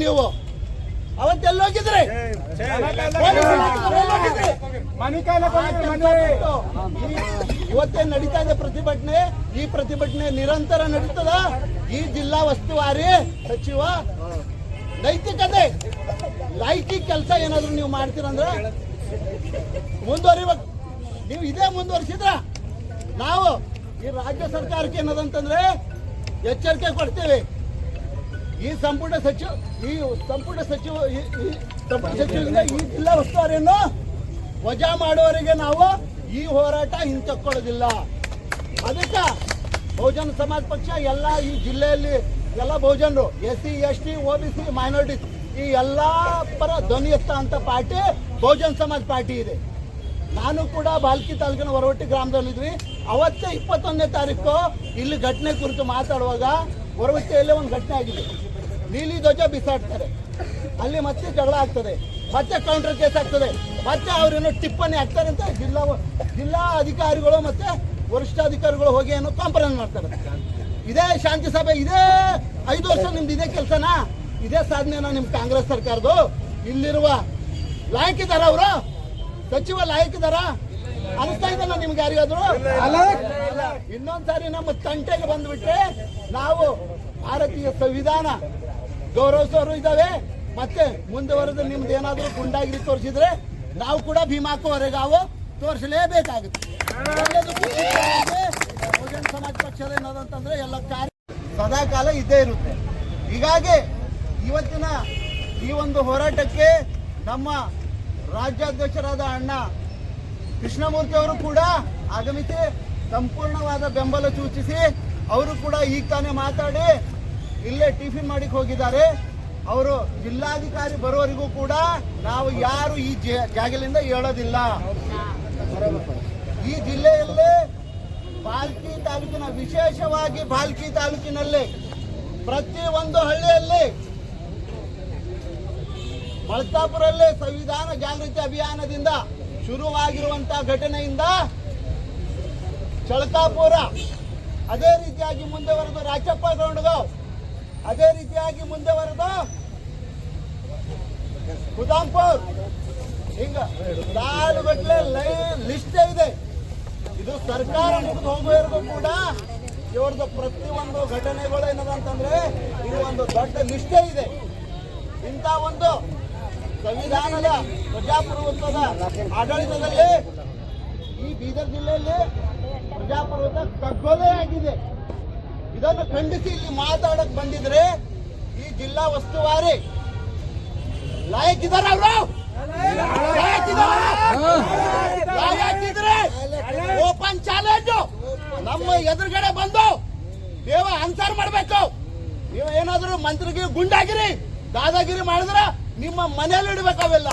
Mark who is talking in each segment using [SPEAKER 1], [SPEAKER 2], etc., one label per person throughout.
[SPEAKER 1] ನೀವು? ಈ- ಇವತ್ತೇ ನಡೀತಾ ಇದೆ ಪ್ರತಿಭಟನೆ. ಈ ಪ್ರತಿಭಟನೆ ನಿರಂತರ ನಡೀತದ. ಈ ಜಿಲ್ಲಾ ಉಸ್ತುವಾರಿ ಸಚಿವ, ನೈತಿಕತೆ ಲೈಕಿ ಕೆಲಸ ಏನಾದ್ರು ನೀವು ಮಾಡ್ತೀರಂದ್ರ ಮುಂದುವರಿಬೇಕು. ನೀವು ಇದೇ ಮುಂದುವರಿಸಿದ್ರ ನಾವು ಈ ರಾಜ್ಯ ಸರ್ಕಾರಕ್ಕೆ ಏನದಂತಂದ್ರೆ ಎಚ್ಚರಿಕೆ ಕೊಡ್ತೀವಿ. ಈ ಸಂಪುಟ ಸಚಿವ, ಈ ಸಂಪುಟ ಸಚಿವ ಸಂಪುಟ ಸಚಿವರಿಂದ ಈ ಜಿಲ್ಲಾ ಉಸ್ತುವಾರಿಯನ್ನು ವಜಾ ಮಾಡುವವರೆಗೆ ನಾವು ಈ ಹೋರಾಟ ಹಿಂತಕ್ಕೊಳ್ಳೋದಿಲ್ಲ ಅದಕ್ಕೆ ಬಹುಜನ ಸಮಾಜ ಪಕ್ಷ, ಎಲ್ಲ ಈ ಜಿಲ್ಲೆಯಲ್ಲಿ ಎಲ್ಲ ಬಹುಜನರು S C S T O B C, minority, ಈ ಎಲ್ಲ ಪರ ಧ್ವನಿ ಎತ್ತ ಅಂತ ಪಾರ್ಟಿ ಬಹುಜನ ಸಮಾಜ ಪಾರ್ಟಿ ಇದೆ. ನಾನು ಕೂಡ ಬಾಲ್ಕಿ ತಾಲೂಕಿನ ಹೊರವಟ್ಟಿ ಗ್ರಾಮದಲ್ಲಿದ್ವಿ ಅವತ್ತೇ ಇಪ್ಪತ್ತೊಂದನೇ ತಾರೀಕು ಇಲ್ಲಿ ಘಟನೆ ಕುರಿತು ಮಾತಾಡುವಾಗ ಹೊರವಟ್ಟಿಯಲ್ಲೇ ಒಂದು ಘಟನೆ ಆಗಿದೆ. ನೀಲಿ ಧ್ವಜ ಬಿಸಾಡ್ತಾರೆ. ಅಲ್ಲಿ ಮತ್ತೆ ಜಗಳ ಆಗ್ತದೆ. ಮತ್ತೆ ಕೌಂಟರ್ ಕೇಸ್ ಆಗ್ತದೆ. ಮತ್ತೆ ಅವರೇನೋ ಟಿಪ್ಪಣಿ ಹಾಕ್ತಾರೆ ಅಂತ ಜಿಲ್ಲಾ ಜಿಲ್ಲಾ ಅಧಿಕಾರಿಗಳು ಮತ್ತೆ ವರಿಷ್ಠಾಧಿಕಾರಿಗಳು ಹೋಗಿ ಏನೋ ಕಾಂಪ್ರಮೈಸ್ ಮಾಡ್ತಾರೆ. ಇದೇ ಶಾಂತಿ ಸಭೆ, ಇದೇ ಐದು ವರ್ಷ ನಿಮ್ದು ಇದೇ ಕೆಲಸನಾ? ಇದೇ ಸಾಧನೆನ ನಿಮ್ ಕಾಂಗ್ರೆಸ್ ಸರ್ಕಾರದು ಇಲ್ಲಿರುವ ಲಾಯಕಿದಾರ ಅವರು? ಸಚಿವ ಲಾಯಕಿದಾರ? ಅನಿಸ್ತಾ ಇದಲ್ಲ ನಿಮ್ಗೆ ಯಾರಿಗಾದ್ರು? ಇನ್ನೊಂದ್ಸಾರಿ ನಮ್ಮ ತಂಟೆಗೆ ಬಂದ್ಬಿಟ್ರೆ ನಾವು ಭಾರತೀಯ ಸಂವಿಧಾನ ಗೌರವಿಸೋರು ಇದ್ದಾವೆ. ಮತ್ತೆ ಮುಂದುವರೆದು ನಿಮ್ದು ಏನಾದರೂ ಗುಂಡಾಗಿರಿ ತೋರಿಸಿದ್ರೆ ನಾವು ಕೂಡ ಭೀಮಾಕೋವರೆಗಾವು ತೋರಿಸಲೇಬೇಕಾಗುತ್ತೆ. ಎಲ್ಲದಕ್ಕೂ ಸಿದ್ಧವಾಗಿ ಬಹುಜನ ಸಮಾಜ ಪಕ್ಷದ ಏನದಂತಂದ್ರೆ ಎಲ್ಲ ಕಾರ್ಯ ಸದಾ ಕಾಲ ಇದ್ದೇ ಇರುತ್ತೆ. ಹೀಗಾಗಿ ಇವತ್ತಿನ ಈ ಒಂದು ಹೋರಾಟಕ್ಕೆ ನಮ್ಮ ರಾಜ್ಯಾಧ್ಯಕ್ಷರಾದ ಅಣ್ಣ ಕೃಷ್ಣಮೂರ್ತಿ ಅವರು ಕೂಡ ಆಗಮಿಸಿ ಸಂಪೂರ್ಣವಾದ ಬೆಂಬಲ ಸೂಚಿಸಿ ಅವರು ಕೂಡ ಈಗ ತಾನೇ ಮಾತಾಡಿ ಇಲ್ಲೇ ಟಿಫಿನ್ ಮಾಡಿಕ್ ಹೋಗಿದ್ದಾರೆ. ಅವರು ಜಿಲ್ಲಾಧಿಕಾರಿ ಬರೋರಿಗೂ ಕೂಡ ನಾವು ಯಾರು ಈ ಜಾಗಲಿಂದ ಹೇಳೋದಿಲ್ಲ ಈ ಜಿಲ್ಲೆಯಲ್ಲಿ ಬಾಲ್ಕಿ ತಾಲೂಕಿನ ವಿಶೇಷವಾಗಿ ಬಾಲ್ಕಿ ತಾಲೂಕಿನಲ್ಲಿ ಪ್ರತಿ ಒಂದು ಹಳ್ಳಿಯಲ್ಲಿ ಮಲ್ಕಾಪುರಲ್ಲಿ ಸಂವಿಧಾನ ಜಾಗೃತಿ ಅಭಿಯಾನದಿಂದ ಶುರುವಾಗಿರುವಂತಹ ಘಟನೆಯಿಂದ ಚಳಕಾಪುರ ಅದೇ ರೀತಿಯಾಗಿ ಮುಂದುವರೆದು ರಾಜಪ್ಪ ಗೌಂಡಗಾಂವ್ ಅದೇ ರೀತಿಯಾಗಿ ಮುಂದುವರೆದು ಕುದಾಂಪುರ್. ಹಿಂಗ ಸಾಲು ಗಟ್ಟಲೆ ಲಿಸ್ಟ್ ಇದೆ. ಇದು ಸರ್ಕಾರ ಮುಗಿದು ಹೋಗುವವರೆಗೂ ಕೂಡ ಇವ್ರದ್ದು ಒಂದು ಘಟನೆಗಳು ಏನದ ಅಂತಂದ್ರೆ ಇದು ಒಂದು ದೊಡ್ಡ ಲಿಸ್ಟೇ ಇದೆ. ಇಂಥ ಒಂದು ಸಂವಿಧಾನದ ಪ್ರಜಾಪ್ರಭುತ್ವದ ಆಡಳಿತದಲ್ಲಿ ಈ ಬೀದರ್ ಜಿಲ್ಲೆಯಲ್ಲಿ ಪ್ರಜಾಪ್ರಭುತ್ವ ಕಗ್ಗೊಲೆ ಆಗಿದೆ. ಇದನ್ನು ಖಂಡಿಸಿ ಇಲ್ಲಿ ಮಾತಾಡಕ್ ಬಂದಿದ್ರೆ ಈ ಜಿಲ್ಲಾ ಉಸ್ತುವಾರಿ ಲಾಯಕಿದಾರ ಅವರು. ಲಾಯಕಿದ್ರೆ ಓಪನ್ ಚಾಲೆಂಜ್. ನಮ್ಮ ಎದುರುಗಡೆ ಬಂದು ದೇವ ಅನ್ಸಾರ್ ಮಾಡ್ಬೇಕು. ನೀವು ಏನಾದ್ರು ಮಂತ್ರಿಗೆ ಗುಂಡಾಗಿರಿ, ದಾದಾಗಿರಿ ಮಾಡಿದ್ರ ನಿಮ್ಮ ಮನೆಯಲ್ಲಿ ಇಡ್ಬೇಕು ಅವೆಲ್ಲ.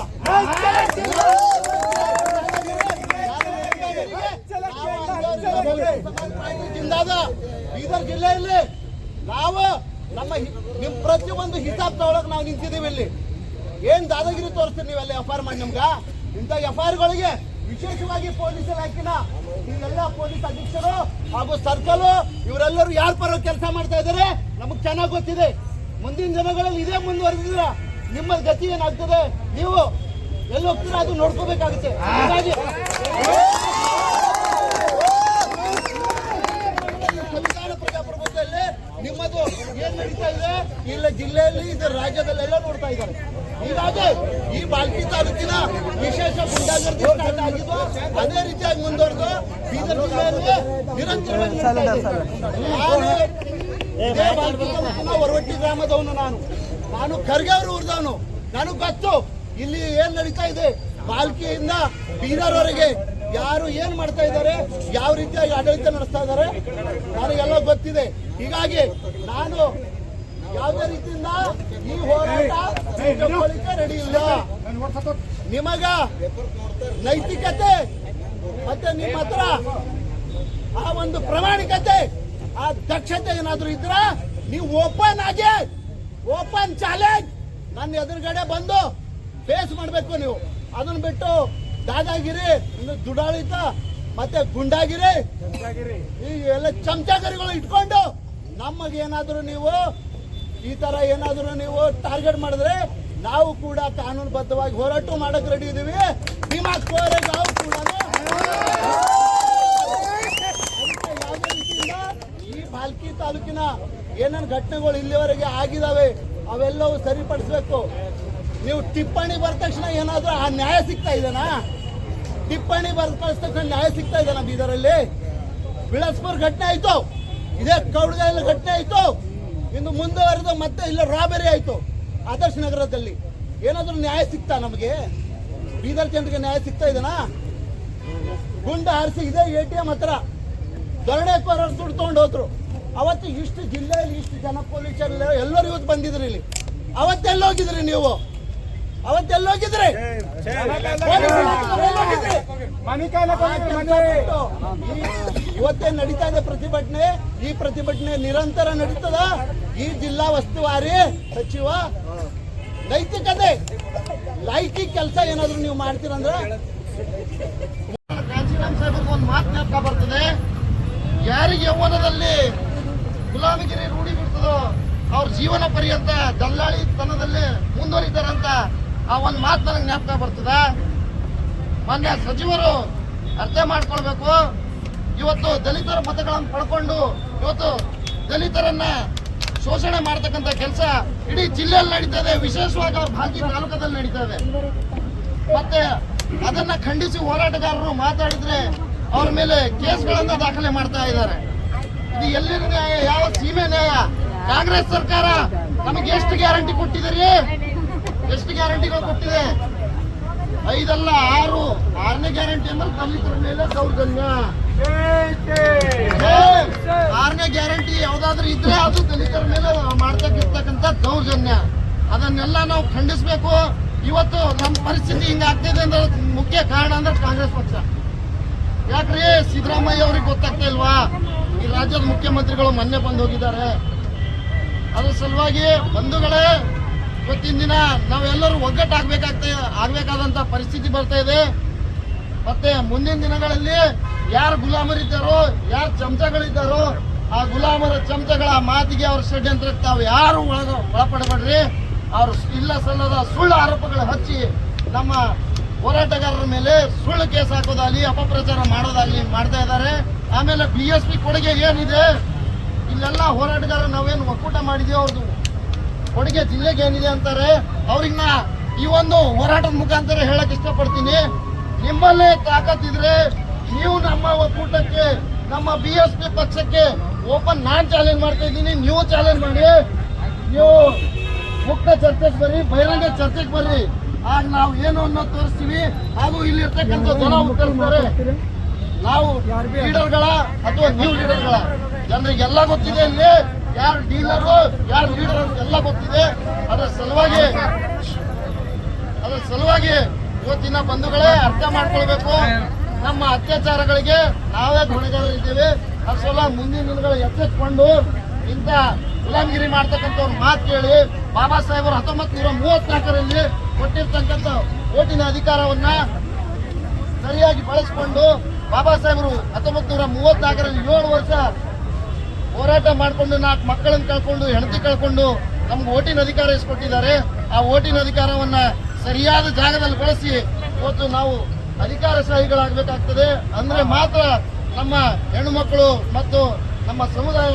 [SPEAKER 1] ಬೀದರ್ ಜಿಲ್ಲೆಯಲ್ಲಿ ನಾವು ನಮ್ಮ ನಿಮ್ ಪ್ರತಿ ಒಂದು ಹಿಸಾಬ್ ತಗೊಳಕ್ ನಾವು ನಿಂತಿದ್ದೀವಿ ಇಲ್ಲಿ. ಏನ್ ದಾದಾಗಿರಿ ತೋರಿಸ್ತೀರಿ ನೀವೆಲ್ಲ ಎಫ್ ಆರ್ ಮಾಡಿ ನಮ್ಗ? ಇಂಥ ಎಫ್ ಆರ್ ಗಳಿಗೆ ವಿಶೇಷವಾಗಿ ಪೊಲೀಸ್ ಇಲಾಖೆನ ಎಲ್ಲಾ ಪೊಲೀಸ್ ಅಧ್ಯಕ್ಷರು ಹಾಗೂ ಸರ್ಕಲ್, ಇವರೆಲ್ಲರೂ ಯಾರ ಪರ ಕೆಲಸ ಮಾಡ್ತಾ ಇದ್ದಾರೆ ನಮಗ್ ಚೆನ್ನಾಗಿ ಗೊತ್ತಿದೆ. ಮುಂದಿನ ದಿನಗಳಲ್ಲಿ ಇದೇ ಮುಂದುವರೆದಿದ್ರ ನಿಮ್ಮ ಗತಿ ಏನಾಗ್ತದೆ? ನೀವು ಎಲ್ಲಿ ಹೋಗ್ತೀರಾ ಅದು ನೋಡ್ಕೋಬೇಕಾಗುತ್ತೆ. ಹಾಗಾಗಿ ಸಂವಿಧಾನ ಪ್ರಜಾಪ್ರಭುತ್ವದಲ್ಲಿ ನಿಮ್ಮದು ಏನ್ ನಡೀತಾ ಇದೆ. ಇಲ್ಲ ಜಿಲ್ಲೆಯಲ್ಲಿ ಇದು ರಾಜ್ಯದಲ್ಲೆಲ್ಲ ನೋಡ್ತಾ ಇದ್ದಾರೆ. ಹೀಗಾಗಿ ಈ ಬಾಲ್ಕಿ ತಾಲೂಕಿನ ವಿಶೇಷ ಗುಂಡಾಗರ್ದಿ ಆಗಿದ್ದು ಅದೇ ರೀತಿಯಾಗಿ ಮುಂದುವರೆದು ಬೀದರ್ ಜಿಲ್ಲೆಯಲ್ಲಿ ನಿರಂತರವಾಗಿ. ನಾನು ಹೊರವಟ್ಟಿ ಗ್ರಾಮದವನು ನಾನು. ನಾನು ಖರ್ಗೆ ಅವರು ಊರ್ದವನು. ನನಗೆ ಗೊತ್ತು ಇಲ್ಲಿ ಏನ್ ನಡೀತಾ ಇದೆ. ಬಾಲ್ಕಿಯಿಂದ ಬೀದರ್ವರೆಗೆ ಯಾರು ಏನ್ ಮಾಡ್ತಾ ಇದ್ದಾರೆ, ಯಾವ ರೀತಿಯಾಗಿ ಆಡಳಿತ ನಡೆಸ್ತಾ ಇದ್ದಾರೆ, ನನಗೆಲ್ಲ ಗೊತ್ತಿದೆ. ಹೀಗಾಗಿ ನಾನು ಯಾವುದೇ ರೀತಿಯಿಂದ ಈ ಹೋರಾಟ ರೆಡಿ ಇಲ್ಲ. ನಿಮಗ ನೈತಿಕತೆ ಮತ್ತೆ ನಿಮ್ಮ ಹತ್ರ ಆ ಒಂದು ಪ್ರಾಮಾಣಿಕತೆ, ಆ ದಕ್ಷತೆ ಏನಾದ್ರೂ ಇದ್ರ ನೀವು ಓಪನ್ ಆಗಿ ಓಪನ್ ಚಾಲೆಂಜ್ ನನ್ನ ಎದುರುಗಡೆ ಬಂದು ಫೇಸ್ ಮಾಡಬೇಕು ನೀವು. ಅದನ್ನ ಬಿಟ್ಟು ದಾದಾಗಿರಿ ಇನ್ನು ದುಡಾಳಿತ ಮತ್ತೆ ಗುಂಡಾಗಿರಿ. ಈ ಎಲ್ಲ ಚಮಚಾಗರಿಗಳು ಇಟ್ಕೊಂಡು ನಮಗೆ ಏನಾದರೂ ನೀವು
[SPEAKER 2] ಈ ತರ ಏನಾದರೂ ನೀವು ಟಾರ್ಗೆಟ್ ಮಾಡಿದ್ರೆ ನಾವು ಕೂಡ ಕಾನೂನುಬದ್ಧವಾಗಿ ಹೋರಾಟ ಮಾಡಕ್ ರೆಡಿ ಇದೀವಿ. ನಿಮ್ಮ ಕೋರೆ ನಾವು ಕೂಡ ಅದಕ್ಕೆ ಯಾವುದೇ ರೀತಿಯಿಂದ ಈ ಬಾಲ್ಕಿ ತಾಲೂಕಿನ ಏನೇನು ಘಟನೆಗಳು ಇಲ್ಲಿವರೆಗೆ ಆಗಿದಾವೆ ಅವೆಲ್ಲವೂ ಸರಿಪಡಿಸ್ಬೇಕು. ನೀವು ಟಿಪ್ಪಣಿ ಬರೆದ ತಕ್ಷಣ ಏನಾದರೂ ಆ ನ್ಯಾಯ ಸಿಗ್ತಾ ಇದೆನಾ? ಟಿಪ್ಪಣಿ ಬರೆದ ತಕ್ಷಣ ನ್ಯಾಯ ಸಿಗ್ತಾ ಇದೆನಾ ಬೀದರಲ್ಲಿ? ಬಿಳಸ್ಪುರ್ ಘಟನೆ ಆಯ್ತು. ಇದೇ ಕೌಡಗಲ್ಲಿ ಘಟನೆ ಆಯ್ತು. ಇನ್ನು ಮುಂದುವರೆದು ಮತ್ತೆ ಇಲ್ಲ ರಾಬರಿ ಆಯ್ತು. ಆದರ್ಶ ನಗರದಲ್ಲಿ ಏನಾದರೂ ನ್ಯಾಯ ಸಿಗ್ತಾ ನಮಗೆ? ಬೀದರ್ ಜನರಿಗೆ ನ್ಯಾಯ ಸಿಗ್ತಾ ಇದೆನಾ? ಗುಂಡು ಹಾರಿಸಿ ಇದೇ ಎ ಟಿ ಎಂ ಹತ್ರ ದೊರಡೇಕೋರರು ದುಡ್ಡು ತಗೊಂಡು ಹೋದ್ರು. ಅವತ್ತು ಇಷ್ಟು ಜಿಲ್ಲೆಯಲ್ಲಿ ಇಷ್ಟು ಜನ ಪೊಲೀಸರು ಎಲ್ಲರೂ ಇವತ್ತು ಬಂದಿದ್ರಿ ಇಲ್ಲಿ. ಅವತ್ತೆಲ್ಲ ಹೋಗಿದ್ರಿ ನೀವು? ಅವತ್ತೆಲ್ಲ ಹೋಗಿದ್ರಿ ಪೊಲೀಸ್ ಇಲಾಖೆದವ್ರು ಎಲ್ಲಿ ಹೋಗಿದ್ರಿ? ಈ- ಇವತ್ತೇ ನಡೀತಾ ಇದೆ ಪ್ರತಿಭಟನೆ? ಈ ಪ್ರತಿಭಟನೆ ನಿರಂತರ ನಡೀತದ? ಈ ಜಿಲ್ಲಾ ಉಸ್ತುವಾರಿ ಸಚಿವ, ನೈತಿಕತೆ ಲೈಕಿಕ್ ಕೆಲಸ ಏನಾದ್ರು ನೀವು ಮಾಡ್ತೀರಂದ್ರೆ? ಸಾಹೇಬ್ರಿಗೆ ಒಂದು ಮಾತು ಬರ್ತದೆ. ಯಾರಿಗೆ ಯೌವನದಲ್ಲಿ ಗುಲಾಮಗಿರಿ ರೂಢಿ ಬಿಡ್ತದೋ ಅವ್ರ ಜೀವನ ಪರ್ಯಂತ ದಲ್ಲಾಳಿತನದಲ್ಲಿ ಮುಂದುವರಿತಾರಂತ ಆ ಒಂದು ಮಾತು ನನಗೆ ಜ್ಞಾಪಕ ಬರ್ತದ? ಮಾನ್ಯ ಸಚಿವರು ಅರ್ಥ ಮಾಡ್ಕೊಳ್ಬೇಕು. ಇವತ್ತು ದಲಿತರ ಮತಗಳನ್ನು ಪಡ್ಕೊಂಡು ಇವತ್ತು ದಲಿತರನ್ನ ಶೋಷಣೆ ಮಾಡ್ತಕ್ಕಂಥ ಕೆಲಸ ಇಡೀ ಜಿಲ್ಲೆಯಲ್ಲಿ ನಡೀತಾ ಇದೆ. ವಿಶೇಷವಾಗಿ ಅವ್ರ ಭಾಗ್ಯ ತಾಲೂಕದಲ್ಲಿ ನಡೀತಾ ಇದೆ. ಮತ್ತೆ ಅದನ್ನ ಖಂಡಿಸಿ ಹೋರಾಟಗಾರರು ಮಾತಾಡಿದ್ರೆ ಅವ್ರ ಮೇಲೆ ಕೇಸ್ಗಳನ್ನ ದಾಖಲೆ ಮಾಡ್ತಾ ಇದ್ದಾರೆ. ಇದು ಎಲ್ಲಿನ ನ್ಯಾಯ? ಯಾವ ಸೀಮೆ ನ್ಯಾಯ? ಕಾಂಗ್ರೆಸ್ ಸರ್ಕಾರ ನಮಗೆ ಎಷ್ಟು ಗ್ಯಾರಂಟಿ ಕೊಟ್ಟಿದ್ದೀರಿ ಎಷ್ಟು ಗ್ಯಾರಂಟಿಗಳು ಕೊಟ್ಟಿದೆ ಐದಲ್ಲ ಆರು. ಆರನೇ ಗ್ಯಾರಂಟಿ ಅಂದ್ರೆ ದಲಿತರ ಮೇಲೆ ದೌರ್ಜನ್ಯ ಆರನೇ ಗ್ಯಾರಂಟಿ ಯಾವ್ದಾದ್ರು ಇದ್ರೆ ಅದು ದಲಿತರ ಮೇಲೆ ಮಾಡ್ತಕ್ಕಿರ್ತಕ್ಕಂಥ ದೌರ್ಜನ್ಯ. ಅದನ್ನೆಲ್ಲ ನಾವು ಖಂಡಿಸ್ಬೇಕು. ಇವತ್ತು ನಮ್ಮ ಪರಿಸ್ಥಿತಿ ಹಿಂಗಾಗ್ತಿದೆ ಅಂದ್ರೆ ಮುಖ್ಯ ಕಾರಣ ಅಂದ್ರೆ ಕಾಂಗ್ರೆಸ್ ಪಕ್ಷ. ಯಾಕ್ರಿ? ಸಿದ್ದರಾಮಯ್ಯ ಅವ್ರಿಗೆ ಗೊತ್ತಾಗ್ತಾ ಇಲ್ವಾ? ಈ ರಾಜ್ಯದ ಮುಖ್ಯಮಂತ್ರಿಗಳು ಮೊನ್ನೆ ಬಂದು ಹೋಗಿದ್ದಾರೆ. ಅದ್ರ ಸಲುವಾಗಿ ಬಂಧುಗಳೇ ಇವತ್ತಿನ ದಿನ ನಾವೆಲ್ಲರೂ ಒಗ್ಗಟ್ಟಾಗ್ಬೇಕಾಗ್ತಾ ಆಗ್ಬೇಕಾದಂತ ಪರಿಸ್ಥಿತಿ ಬರ್ತಾ ಇದೆ. ಮತ್ತೆ ಮುಂದಿನ ದಿನಗಳಲ್ಲಿ ಯಾರು ಗುಲಾಮರಿದ್ದಾರೋ, ಯಾರು ಚಮಚಗಳಿದ್ದಾರೋ, ಆ ಗುಲಾಮರ ಚಮಚಗಳ ಮಾತಿಗೆ ಅವ್ರ ಷಡ್ಯಂತ್ರಕ್ಕೆ ತಾವು ಯಾರು ಒಳಗ ಒಳಪಡಬೇಡ್ರಿ. ಅವ್ರು ಇಲ್ಲ ಸಲ್ಲದ ಸುಳ್ಳು ಆರೋಪಗಳು ಹಚ್ಚಿ ನಮ್ಮ ಹೋರಾಟಗಾರರ ಮೇಲೆ ಸುಳ್ಳು ಕೇಸ್ ಹಾಕೋದಾಗಲಿ, ಅಪಪ್ರಚಾರ ಮಾಡೋದಾಗಲಿ ಮಾಡ್ತಾ ಇದ್ದಾರೆ. ಆಮೇಲೆ ಬಿ ಎಸ್ ಪಿ ಕೊಡುಗೆ ಏನಿದೆ? ಇಲ್ಲೆಲ್ಲ ಹೋರಾಟಗಾರರು ನಾವೇನು ಒಕ್ಕೂಟ ಮಾಡಿದೀವಿ ಅವ್ರದ್ದು ಕೊಡುಗೆ ಜಿಲ್ಲೆಗೆ ಏನಿದೆ ಅಂತಾರೆ ಅವ್ರಿಗೆ ಈ ಒಂದು ಹೋರಾಟದ ಮುಖಾಂತರ ಹೇಳಕ್ ಇಷ್ಟಪಡ್ತೀನಿ. ನಿಮ್ಮಲ್ಲೇ ತಾಕತ್ತಿದ್ರೆ ನೀವು ನಮ್ಮ ಒಕ್ಕೂಟಕ್ಕೆ, ನಮ್ಮ ಬಿ ಎಸ್ ಪಿ ಪಕ್ಷಕ್ಕೆ ಓಪನ್ ನಾನ್ ಚಾಲೆಂಜ್ ಮಾಡ್ತಾ ಇದ್ದೀನಿ, ನೀವು ಚಾಲೆಂಜ್ ಮಾಡಿ. ನೀವು ಮುಕ್ತ ಚರ್ಚೆಗೆ ಬರ್ರಿ, ಬಹಿರಂಗ ಚರ್ಚೆಗೆ ಬರ್ರಿ. ಆಗ ನಾವು ಏನು ಅನ್ನೋದು ತೋರಿಸ್ತೀವಿ. ಹಾಗೂ ಇಲ್ಲಿ ಇರ್ತಕ್ಕಂಥ ಜನ ಉತ್ತರಿಸ್ತಾರೆ. ನಾವು ಲೀಡರ್ಗಳ ಅಥವಾ ನೀವು ಲೀಡರ್ಗಳ ಜನರಿಗೆಲ್ಲ ಗೊತ್ತಿದೆ ಇಲ್ಲಿ. ಯಾರು ಡೀಲರ್, ಯಾರು ಲೀಡರ್ ಎಲ್ಲ ಗೊತ್ತಿದೆ. ಅದರ ಸಲುವಾಗಿ ಅದರ ಸಲುವಾಗಿ ಇವತ್ತಿನ ಬಂಧುಗಳೇ ಅರ್ಥ ಮಾಡ್ಕೊಳ್ಬೇಕು. ನಮ್ಮ ಅತ್ಯಾಚಾರಗಳಿಗೆ ನಾವೇ ಹೊಣೆಗಾರರಿದ್ದೇವೆ ಅದ್ರ ಸಲ ಮುಂದಿನ ದಿನಗಳು ಎಚ್ಚೆತ್ಕೊಂಡು ಇಂಥ ಗುಲಾಮಗಿರಿ ಮಾಡ್ತಕ್ಕಂಥವ್ರ ಮಾತು ಕೇಳಿ, ಬಾಬಾ ಸಾಹೇಬರು ಹತ್ತೊಂಬತ್ತು ನೂರ ಮೂವತ್ನಾಲ್ಕರಲ್ಲಿ ಕೊಟ್ಟಿರ್ತಕ್ಕಂಥ ಓಟಿನ ಅಧಿಕಾರವನ್ನ ಸರಿಯಾಗಿ ಬಳಸ್ಕೊಂಡು ಬಾಬಾ ಸಾಹೇಬರು ಹತ್ತೊಂಬತ್ತು ನೂರ ಮೂವತ್ನಾಲ್ಕರಲ್ಲಿ ಏಳು ವರ್ಷ ಹೋರಾಟ ಮಾಡಿಕೊಂಡು ನಾಲ್ಕು ಮಕ್ಕಳನ್ನ ಕಳ್ಕೊಂಡು, ಹೆಂಡತಿ ಕಳ್ಕೊಂಡು ನಮ್ಗೆ ಓಟಿನ ಅಧಿಕಾರ ಇಸ್ಕೊಟ್ಟಿದ್ದಾರೆ. ಆ ಓಟಿನ ಅಧಿಕಾರವನ್ನ ಸರಿಯಾದ ಜಾಗದಲ್ಲಿ ಬಳಸಿ ಇವತ್ತು ನಾವು ಅಧಿಕಾರ ಅಧಿಕಾರಶಾಹಿಗಳಾಗಬೇಕಾಗ್ತದೆ. ಅಂದ್ರೆ ಮಾತ್ರ ನಮ್ಮ ಹೆಣ್ಣು ಮಕ್ಕಳು ಮತ್ತು ನಮ್ಮ ಸಮುದಾಯ